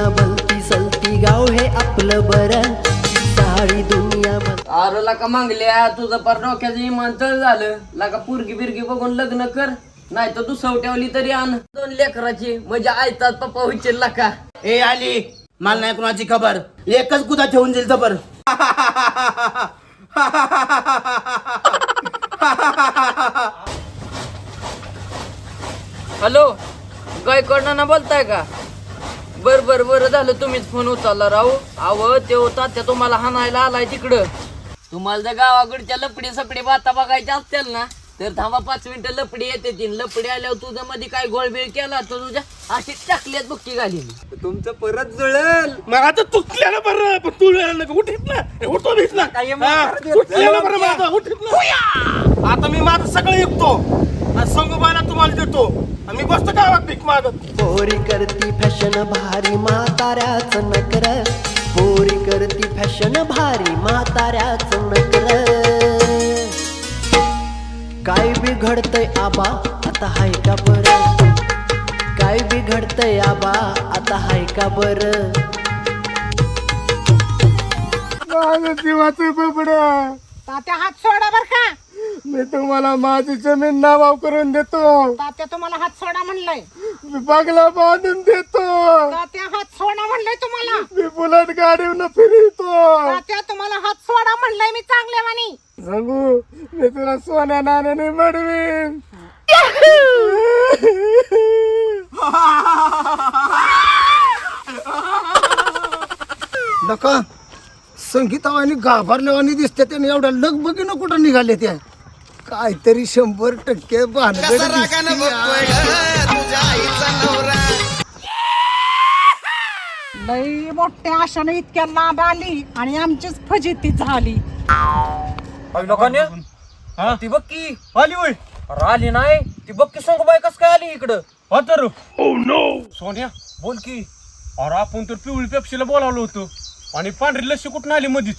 हे आपलं बरं. सारी दुनिया म्हण अरे लका मागल्या तुझं पर डोक्याचं इमानतळ झालं. लका पुरगी बिरगी बघून लग्न कर नाही तर तू सवट्यावली तरी आण. दोन लेकराची म्हणजे आयतात पप्पा उचल लका. ए आली मला नाही कुणाची खबर. एकच गुदा ठेवून दिल जबर हॅलो गायकडनं ना बोलताय का? बर बर बरं झालं तुम्हीच फोन उचलला राहू अव ते होता त्या तुम्हाला हाणायला आलाय तिकडं. तुम्हाला जर गावाकडच्या लपडी सपडी बाता बघायच्या असतील ना तर थांबा पाच मिनिटं लपडी येते तीन लपडी आल्यावर तुझं मध्ये काय गोळबीळ केला तर तुझ्या? अशी टाकल्यात बुक्की घाली तुमचं परत जुळल. मग आता चुकल्याला बरं पण तू नका उठीत ना ए, उठो बीस ना येत उठलेलं बरं माझं उठीत ना आता मी माझं सगळं ऐकतो आणि संगोबाला तुम्हाला देतो. आणि मी बसतो गावात भीक मागत. पोरी करती फॅशन भारी म्हाताऱ्याच नकर पोरी करती फॅशन भारी म्हाताऱ्याच नकर काय बिघडतंय आबा आता हाय का बरं? काय बिघडतंय आबा आता हाय का बरं? माझं जीवाचं बबडा? तात्या हात सोडा बर का? मी तुम्हाला माझी जमीन नावाव करून देतो. तात्या तुम्हाला हात सोडा म्हणलंय. मी बंगला बांधून देतो. तात्या हात सोडा म्हणलंय तुम्हाला. मी बुलेट गाडीवर फिरतो. तात्या तुम्हाला हात सोडा म्हणलंय मी चांगल्या वाणी. सांगू मी तुला सोन्या नाण्याने मडवीन. नका. संगीतावानी घाबरल्यावानी दिसते त्याने. एवढ्या लगबगीनं कुठं निघाले त्या काहीतरी शंभर टक्के भानगड लई मोठ्या आशाने इतक्या लांब आली आणि आमचीच फजिती झाली. लोकांनी ती बघ की. आली वय अरे आली नाही. ती बघ की सोंगबाई कस काय आली इकडं. हो तर. सोन्या बोल की. अरे आपण तर पिवळी पेप्सीला बोलावलं होतं. आणि पांढरी लस्सी कुठून आली मधीच?